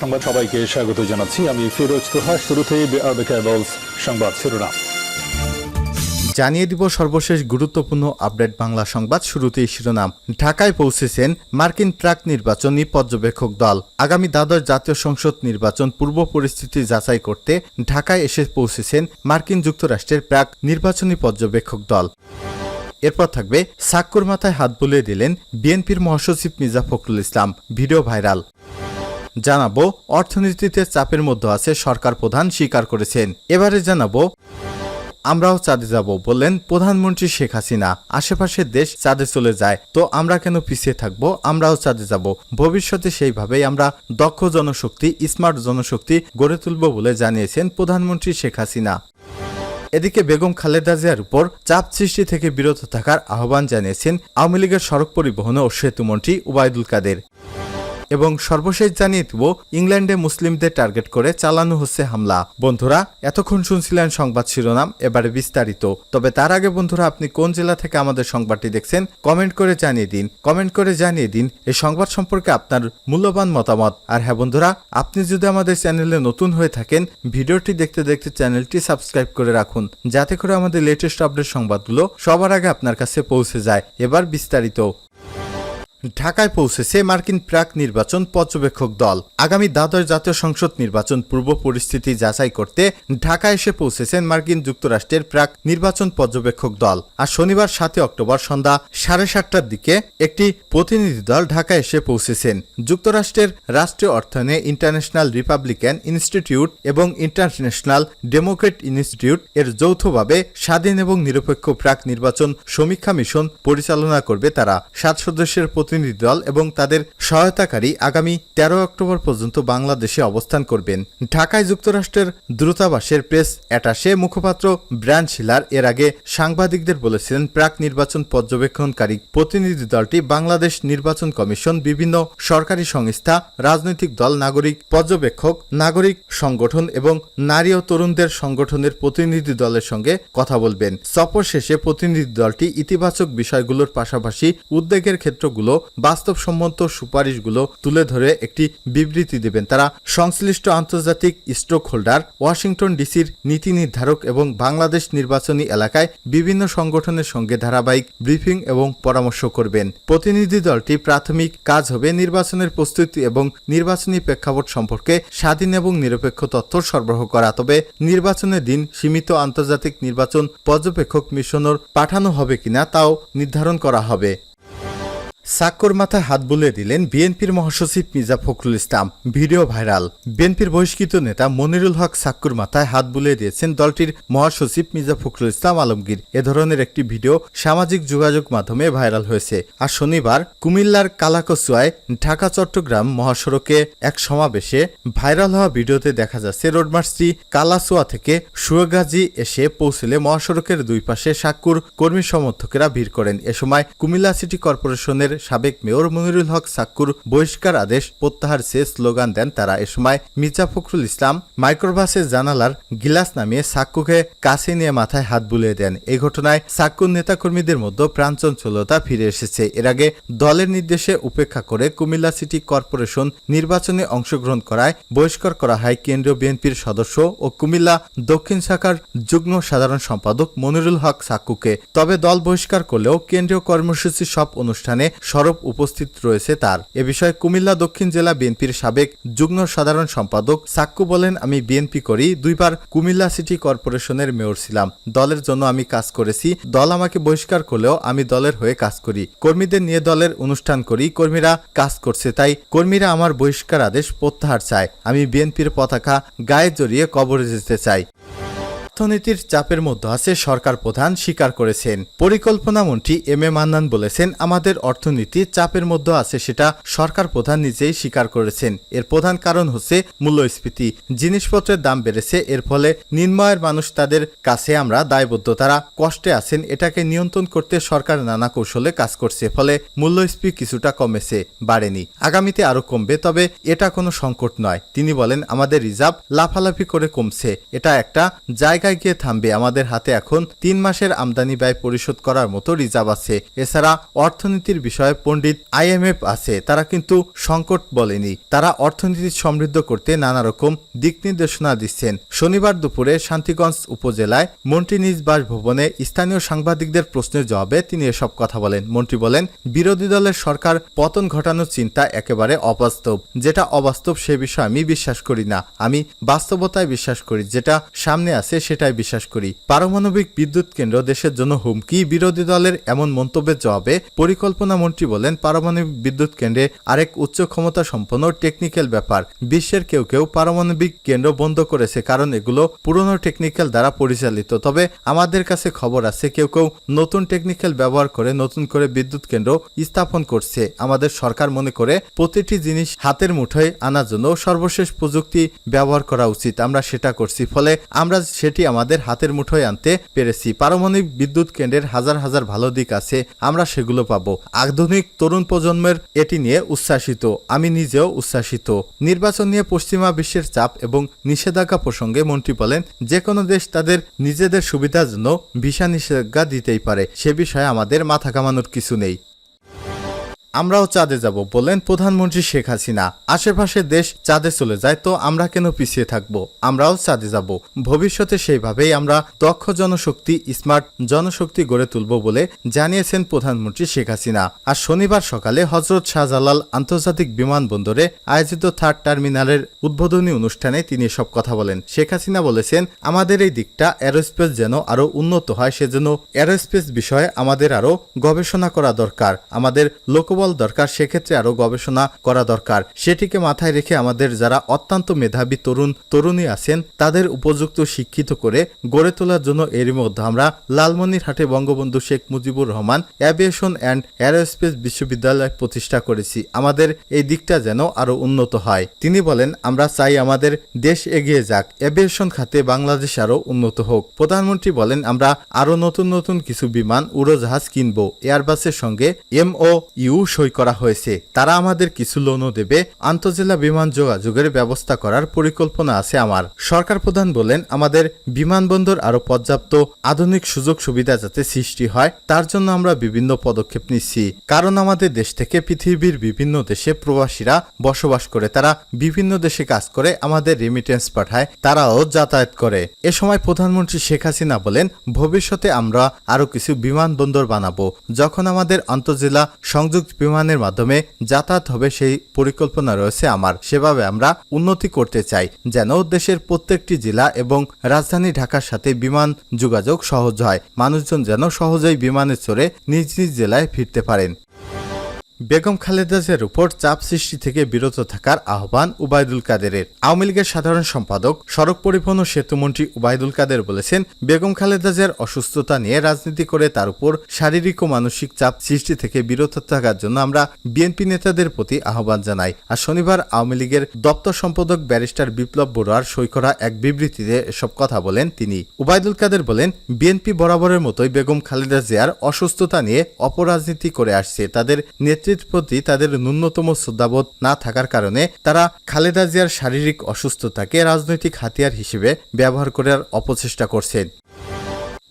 সংবাদ সবাইকে স্বাগত জানাচ্ছি। আমি ফিরোজ তোহা, শুরুতেই সংবাদ শিরোনাম। জানিয়ে দিব সর্বশেষ গুরুত্বপূর্ণ আপডেট বাংলা সংবাদ শুরুতেই শিরোনাম। ঢাকায় পৌঁছেছেন মার্কিন প্রাক নির্বাচনী পর্যবেক্ষক দল। আগামী দ্বাদশ জাতীয় সংসদ নির্বাচন পূর্ব পরিস্থিতি যাচাই করতে ঢাকায় এসে পৌঁছেছেন মার্কিন যুক্তরাষ্ট্রের প্রাক নির্বাচনী পর্যবেক্ষক দল। এরপর থাকবে সাক্কুর মাথায় হাত বুলিয়ে দিলেন বিএনপির মহাসচিব মির্জা ফখরুল ইসলাম। Video viral. জানাব, অর্থনীতিতে চাপের মধ্যে আছে সরকার প্রধান স্বীকার করেছেন। এবারে জানাব, আমরাও চাঁদে যাব বললেন প্রধানমন্ত্রী শেখ হাসিনা। আশেপাশের দেশ চাঁদে চলে যায়, তো আমরা কেন পিছিয়ে থাকব? আমরাও চাঁদে যাব। ভবিষ্যতে সেইভাবেই আমরা দক্ষ জনশক্তি, স্মার্ট জনশক্তি গড়ে তুলব বলে জানিয়েছেন প্রধানমন্ত্রী শেখ হাসিনা। এদিকে বেগম খালেদা জিয়ার উপর চাপ সৃষ্টি থেকে বিরত থাকার আহ্বান জানিয়েছেন আওয়ামী লীগের সড়ক পরিবহন ও সেতুমন্ত্রী উবায়দুল কাদের। এবং সর্বশেষ জানিয়ে দিব, ইংল্যান্ডে মুসলিমদের টার্গেট করে চালানো হচ্ছে হামলা। বন্ধুরা, এতক্ষণ শুনছিলেন সংবাদ শিরোনাম, এবারে বিস্তারিত। তবে তার আগে বন্ধুরা, আপনি কোন জেলা থেকে আমাদের সংবাদটি দেখছেন, কমেন্ট করে জানিয়ে দিন। কমেন্ট করে জানিয়ে দিন, এই সংবাদ সম্পর্কে আপনার মূল্যবান মতামত। আর হ্যাঁ বন্ধুরা, আপনি যদি আমাদের চ্যানেলে নতুন হয়ে থাকেন, ভিডিওটি দেখতে দেখতে চ্যানেলটি সাবস্ক্রাইব করে রাখুন, যাতে করে আমাদের লেটেস্ট আপডেট সংবাদগুলো সবার আগে আপনার কাছে পৌঁছে যায়। এবার বিস্তারিত। ঢাকায় পৌঁছেছে মার্কিন প্রাক নির্বাচন পর্যবেক্ষক দল, আগামী দ্বাদশ জাতীয় সংসদ নির্বাচন পূর্ব পরিস্থিতি যাচাই করতে ঢাকায় এসে পৌঁছেছেন মার্কিন যুক্তরাষ্ট্রের প্রাক নির্বাচন পর্যবেক্ষক দল। আর শনিবার সাতই অক্টোবর সন্ধ্যা সাড়ে সাতটার দিকে একটি প্রতিনিধি দল ঢাকায় এসে পৌঁছেছেন। যুক্তরাষ্ট্রের রাষ্ট্রীয় অর্থায়নে ইন্টারন্যাশনাল রিপাবলিকান ইনস্টিটিউট এবং ইন্টারন্যাশনাল ডেমোক্রেট ইনস্টিটিউট এর যৌথভাবে স্বাধীন এবং নিরপেক্ষ প্রাক নির্বাচন সমীক্ষা মিশন পরিচালনা করবে তারা। সাত সদস্যের প্রতিনিধি দল এবং তাদের সহায়তাকারী আগামী তেরো অক্টোবর পর্যন্ত বাংলাদেশে অবস্থান করবেন। ঢাকায় যুক্তরাষ্ট্রের দূতাবাসের প্রেস অ্যাটাশে মুখপাত্র ব্র্যান শিলার এর আগে সাংবাদিকদের বলেছিলেন, প্রাক নির্বাচন পর্যবেক্ষণকারী প্রতিনিধি দলটি বাংলাদেশ নির্বাচন কমিশন, বিভিন্ন সরকারি সংস্থা, রাজনৈতিক দল, নাগরিক পর্যবেক্ষক, নাগরিক সংগঠন এবং নারী ও তরুণদের সংগঠনের প্রতিনিধি দলের সঙ্গে কথা বলবেন। সফর শেষে প্রতিনিধি দলটি ইতিবাচক বিষয়গুলোর পাশাপাশি উদ্বেগের ক্ষেত্রগুলো বাস্তবসম্মত সুপারিশগুলো তুলে ধরে একটি বিবৃতি দেবেন। তারা সংশ্লিষ্ট আন্তর্জাতিক স্ট্রোক হোল্ডার, ওয়াশিংটন ডিসির নীতি নির্ধারক এবং বাংলাদেশ নির্বাচনী এলাকায় বিভিন্ন সংগঠনের সঙ্গে ধারাবাহিক ব্রিফিং এবং পরামর্শ করবেন। প্রতিনিধি দলটি প্রাথমিক কাজ হবে নির্বাচনের প্রস্তুতি এবং নির্বাচনী প্রেক্ষাপট সম্পর্কে স্বাধীন এবং নিরপেক্ষ তথ্য সরবরাহ করা। তবে নির্বাচনের দিন সীমিত আন্তর্জাতিক নির্বাচন পর্যবেক্ষক মিশনের পাঠানো হবে কিনা তাও নির্ধারণ করা হবে। সাক্কর মাথায় হাত বুলিয়ে দিলেন বিএনপির মহাসচিব মির্জা ফখরুল ইসলাম। Video viral. বিএনপির বহিষ্কৃত নেতা মনিরুল হক সাক্কুর মাথায় হাত বুলিয়ে দিয়েছেন দলটির মহাসচিব মির্জা ফখরুল ইসলাম আলমগীর। এ ধরনের একটি ভিডিও সামাজিক যোগাযোগ মাধ্যমে ভাইরাল হয়েছে। আর শনিবার কুমিল্লার কালাকসুয়ায় ঢাকা, চট্টগ্রাম মহাসড়কে এক সমাবেশে ভাইরাল হওয়া ভিডিওতে দেখা যাচ্ছে রোডমার্চটি কালাসুয়া থেকে সুয়াগাজী এসে পৌঁছলে মহাসড়কের দুই পাশে সাক্কুর কর্মী সমর্থকেরা ভিড় করেন। এ সময় কুমিল্লা সিটি কর্পোরেশনের সাবেক মেয়র মনিরুল হক সাক্কুর বহিষ্কার আদেশ প্রত্যাহার সে স্লোগান দেন তারা। এ সময় মির্জা ফখরুল ইসলাম মাইক্রোবাসের জানালার গিলাস নামিয়ে সাক্কুকে কাছে নিয়ে মাথায় হাত বুলিয়ে দেন। এই ঘটনায় সাক্কুর নেতাকর্মীদের মধ্যে প্রাণচঞ্চলতা ফিরে এসেছে। এর আগে দলের নির্দেশে উপেক্ষা করে কুমিল্লা সিটি কর্পোরেশন নির্বাচনে অংশগ্রহণ করায় বহিষ্কার করা হয় কেন্দ্রীয় বিএনপির সদস্য ও কুমিল্লা দক্ষিণ শাখার যুগ্ম সাধারণ সম্পাদক মনিরুল হক সাক্কুকে। তবে দল বহিষ্কার করলেও কেন্দ্রীয় কর্মসূচি সব অনুষ্ঠানে সরব উপস্থিত রয়েছে তার। এ বিষয়ে কুমিল্লা দক্ষিণ জেলা বিএনপির সাবেক যুগ্ম সাধারণ সম্পাদক সাক্কু বলেন, আমি বিএনপি করি, দুইবার কুমিল্লা সিটি কর্পোরেশনের মেয়র ছিলাম। দলের জন্য আমি কাজ করেছি। দল আমাকে বহিষ্কার করলেও আমি দলের হয়ে কাজ করি। কর্মীদের নিয়ে দলের অনুষ্ঠান করি। কর্মীরা কাজ করছে, তাই কর্মীরা আমার বহিষ্কার আদেশ প্রত্যাহার চায়। আমি বিএনপির পতাকা গায়ে জড়িয়ে কবরে যেতে চাই। অর্থনীতির চাপের মধ্যে আছে সরকার প্রধান স্বীকার করেছেন। পরিকল্পনা মন্ত্রী এম এ মান্নান বলেছেন, আমাদের অর্থনীতি চাপের মধ্যে আছে সেটা সরকার প্রধান নিজেই স্বীকার করেছেন। এর প্রধান কারণ হচ্ছে মূল্যস্ফীতি। জিনিসপত্রের দাম বেড়েছে, এর ফলে নিম্নয়ের মানুষ তাদের কাছে আমরা দায়বদ্ধ। তারা কষ্টে আছেন, এটাকে নিয়ন্ত্রণ করতে সরকার নানা কৌশলে কাজ করছে, ফলে মূল্যস্ফীতি কিছুটা কমেছে, বাড়েনি। আগামীতে আরও কমবে, তবে এটা কোনো সংকট নয়। তিনি বলেন, আমাদের রিজার্ভ লাফালাফি করে কমছে। এটা একটা জায়গা ঢাকায় গিয়ে থামবে। আমাদের হাতে এখন তিন মাসের আমদানি ব্যয় পরিশোধ করার মতো রিজার্ভ আছে। এছাড়া অর্থনীতির বিষয়ে পণ্ডিত আইএমএফ আছে। তারা কিন্তু সংকট বলেনি। তারা অর্থনীতি সমৃদ্ধ করতে নানা রকম দিক নির্দেশনা দিচ্ছেন। শনিবার দুপুরে শান্তিগঞ্জ উপজেলায় মন্ত্রী নিজ বাসভবনে স্থানীয় সাংবাদিকদের প্রশ্নের জবাবে তিনি এসব কথা বলেন। মন্ত্রী বলেন, বিরোধী দলের সরকার পতন ঘটানোর চিন্তা একেবারে অবাস্তব। যেটা অবাস্তব সে বিষয়ে আমি বিশ্বাস করি না। আমি বাস্তবতায় বিশ্বাস করি। যেটা সামনে আছে সেটাই বিশ্বাস করি। পারমাণবিক বিদ্যুৎ কেন্দ্র দেশের জন্য হুমকি, বিরোধী দলের এমন মন্তব্যের জবাবে পরিকল্পনা মন্ত্রী বলেন, পারমাণবিক বিদ্যুৎ কেন্দ্রে আরেক উচ্চ ক্ষমতা সম্পন্ন টেকনিক্যাল ব্যাপার। বিশ্বের কেউ কেউ পারমাণবিক কেন্দ্র বন্ধ করেছে কারণ এগুলো পুরনো টেকনিক্যাল দ্বারা পরিচালিত। তবে আমাদের কাছে খবর আছে, কেউ কেউ নতুন টেকনিক্যাল ব্যবহার করে নতুন করে বিদ্যুৎ কেন্দ্র স্থাপন করছে। আমাদের সরকার মনে করে প্রতিটি জিনিস হাতের মুঠোয় আনার জন্য সর্বশেষ প্রযুক্তি ব্যবহার করা উচিত। আমরা সেটা করছি, ফলে আমরা সেটি আমাদের হাতের মুঠোয় আনতে পেরেছি। পারমাণবিক বিদ্যুৎ কেন্দ্রের হাজার হাজার ভালো দিক আছে, আমরা সেগুলো পাবো। আধুনিক তরুণ প্রজন্মের এটি নিয়ে উচ্ছ্বাসিত, আমি নিজেও উচ্ছ্বাসিত। নির্বাচন নিয়ে পশ্চিমা বিশ্বের চাপ এবং নিষেধাজ্ঞা প্রসঙ্গে মন্ত্রী বলেন যে কোনো দেশ তাদের নিজেদের সুবিধার জন্য ভিসা নিষেধাজ্ঞা দিতেই পারে, সে বিষয়ে আমাদের মাথা কামানোর কিছু নেই। আমরাও চাঁদে যাব বললেন প্রধানমন্ত্রী শেখ হাসিনা। আশেপাশের দেশ চাঁদে চলে যায়, তো আমরা কেন পিছিয়ে থাকব? আমরাও চাঁদে যাব। ভবিষ্যতে সেইভাবেই আমরা দক্ষ জনশক্তি, স্মার্ট জনশক্তি গড়ে তুলব বলে জানিয়েছেন প্রধানমন্ত্রী শেখ হাসিনা। আর শনিবার সকালে হজরত শাহজালাল আন্তর্জাতিক বিমানবন্দরে আয়োজিত থার্ড টার্মিনালের উদ্বোধনী অনুষ্ঠানে তিনি সব কথা বলেন। শেখ হাসিনা বলেছেন, আমাদের এই দিকটা অ্যারোস্পেস যেন আরও উন্নত হয়, সেজন্য অ্যারোস্পেস বিষয়ে আমাদের আরও গবেষণা করা দরকার। আমাদের লোকবল দরকার, সেক্ষেত্রে আরও গবেষণা করা দরকার। সেটিকে মাথায় রেখে আমাদের যারা অত্যন্ত মেধাবী তরুণ, তরুণী আছেন, তাদের উপযুক্ত শিক্ষিত করে গড়ে তোলার জন্য এরই মধ্যে আমরা লালমনিরহাটে Bangabandhu Sheikh Mujibur Rahman aviation and aerospace বিশ্ববিদ্যালয় প্রতিষ্ঠা করেছি। আমাদের এই দিকটা যেন আরও উন্নত হয়। তিনি বলেন, আমরা চাই আমাদের দেশ এগিয়ে যাক। অ্যাভিয়েশন খাতে বাংলাদেশ আরও উন্নত হোক। প্রধানমন্ত্রী বলেন, আমরা আরও নতুন নতুন কিছু বিমান, উড়োজাহাজ কিনবো। এয়ারবাসের সঙ্গে এমও ইউ সই করা হয়েছে। তারা আমাদের কিছু লোনও দেবে। আন্তজেলা বিমান যোগাযোগের ব্যবস্থা করার পরিকল্পনা আছে আমার। সরকার প্রধান বলেন, আমাদের বিমানবন্দর আরও পর্যাপ্ত আধুনিক সুযোগ সুবিধা যাতে সৃষ্টি হয়, তার জন্য আমরা বিভিন্ন পদক্ষেপ নিচ্ছি। কারণ আমাদের দেশ থেকে পৃথিবীর বিভিন্ন দেশে প্রবাসীরা বসবাস করে। তারা বিভিন্ন দেশে কাজ করে, আমাদের রেমিটেন্স পাঠায়, তারাও যাতায়াত করে। এ সময় প্রধানমন্ত্রী শেখ হাসিনা বলেন, ভবিষ্যতে আমরা আরও কিছু বিমানবন্দর বানাবো। যখন আমাদের আন্তজেলা সংযুক্ত বিমানের মাধ্যমে যাতায়াত হবে সেই পরিকল্পনা রয়েছে আমার। সেভাবে আমরা উন্নতি করতে চাই, যেন দেশের প্রত্যেকটি জেলা এবং রাজধানী ঢাকার সাথে বিমান যোগাযোগ সহজ হয়। মানুষজন যেন সহজেই বিমানে চড়ে নিজ নিজ জেলায় ফিরতে পারেন। বেগম খালেদা জিয়ার উপর চাপ সৃষ্টি থেকে বিরত থাকার আহ্বান উবায়দুল কাদেরের। আওয়ামী লীগের সাধারণ সম্পাদক সড়ক পরিবহন ও সেতুমন্ত্রী উবায়দুল কাদের বলেছেন, বেগম খালেদা জিয়ার অসুস্থতা নিয়ে রাজনীতি করে তার উপর শারীরিক ও মানসিক চাপ সৃষ্টি থেকে বিরত থাকার জন্য আমরা বিএনপি নেতাদের প্রতি আহ্বান জানাই। আর শনিবার আওয়ামী লীগের দপ্তর সম্পাদক ব্যারিস্টার বিপ্লব বড়ুয়ার সই করা এক বিবৃতিতে এসব কথা বলেন তিনি। উবায়দুল কাদের বলেন, বিএনপি বরাবরের মতোই বেগম খালেদা জিয়ার অসুস্থতা নিয়ে অপরাজনীতি করে আসছে। তাদের নেতৃত্বের প্রতি তাদের ন্যূনতম শ্রদ্ধাবোধ না থাকার কারণে তারা খালেদা জিয়ার শারীরিক অসুস্থতাকে রাজনৈতিক হাতিয়ার হিসেবে ব্যবহার করার অপচেষ্টা করছেন।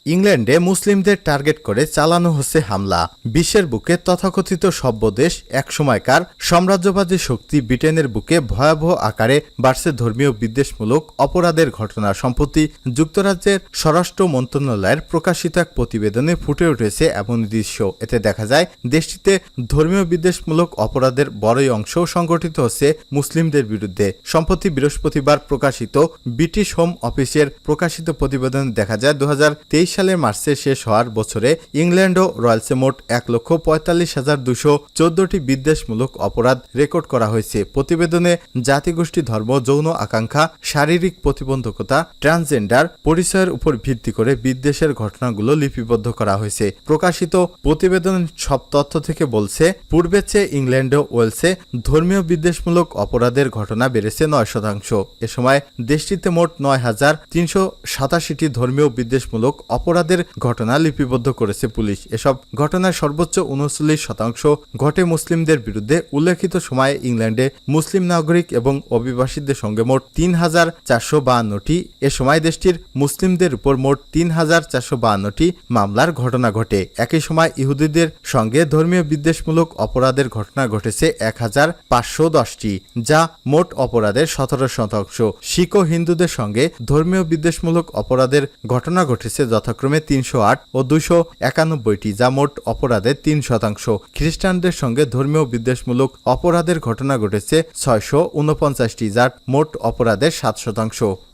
ইংল্যান্ডে মুসলিমদের টার্গেট করে চালানো হচ্ছে হামলা। বিশ্বের বুকে তথাকথিত সভ্য দেশ একসময়কার সাম্রাজ্যবাদী শক্তি ব্রিটেনের বুকে ভয়াবহ আকারে বাড়ছে ধর্মীয় বিদ্বেষমূলক অপরাধের ঘটনা সম্প্রতি যুক্তরাজ্যের স্বরাষ্ট্র মন্ত্রণালয়ের প্রকাশিত এক প্রতিবেদনে ফুটে উঠেছে এমন দৃশ্য। এতে দেখা যায়, দেশটিতে ধর্মীয় বিদ্বেষমূলক অপরাধের বড়ই অংশ সংগঠিত হচ্ছে মুসলিমদের বিরুদ্ধে। সম্প্রতি বৃহস্পতিবার প্রকাশিত ব্রিটিশ হোম অফিসের প্রকাশিত প্রতিবেদনে দেখা যায় দু হাজার তেইশ সালের মার্চে শেষ হওয়ার বছরে ইংল্যান্ড ও রয়্যালসে মোট এক লক্ষ পঁয়তাল্লিশ হাজার দুশো চোদ্দটি বিদ্বেষমূলক অপরাধ রেকর্ড করা হয়েছে। প্রতিবেদনে জাতিগোষ্ঠী ধর্ম, যৌন আকাঙ্ক্ষা, শারীরিক প্রতিবন্ধকতা, ট্রান্সজেন্ডার পরিচয়ের উপর ভিত্তি করে বিদ্বেষের ঘটনাগুলো লিপিবদ্ধ করা হয়েছে। প্রকাশিত প্রতিবেদন সব তথ্য থেকে বলছে পূর্বের চেয়ে ইংল্যান্ড ও ওয়েলসে ধর্মীয় বিদ্বেষমূলক অপরাধের ঘটনা বেড়েছে নয় শতাংশ। এ সময় দেশটিতে মোট নয় হাজার তিনশো সাতাশিটি ধর্মীয় বিদ্বেষমূলক অপরাধ অপরাধের ঘটনা লিপিবদ্ধ করেছে পুলিশ। এসব ঘটনার সর্বোচ্চ উনচল্লিশ শতাংশ ঘটে মুসলিমদের বিরুদ্ধে উল্লেখিত সময়ে ইংল্যান্ডে মুসলিম নাগরিক এবং অভিবাসীদের সঙ্গে মোট তিন হাজার চারশো বাহান্নটি। এ সময় দেশটির মুসলিমদের উপর মোট তিন হাজার চারশো বাহান্নটি মামলার ঘটনা ঘটে। একই সময় ইহুদিদের সঙ্গে ধর্মীয় বিদ্বেষমূলক অপরাধের ঘটনা ঘটেছে এক হাজার পাঁচশো দশটি, যা মোট অপরাধের সতেরো শতাংশ। শিখ ও হিন্দুদের সঙ্গে ধর্মীয় বিদ্বেষমূলক অপরাধের ঘটনা ঘটেছে যথাক্রমে তিনশো আট ও দুশো একানব্বইটি, যা মোট অপরাধের তিন শতাংশ। খ্রিস্টানদের সঙ্গে ধর্মীয় বিদ্বেষমূলক অপরাধের ঘটনা ঘটেছে ছয়শো উনপঞ্চাশটি, যার মোট অপরাধের সাত শতাংশ।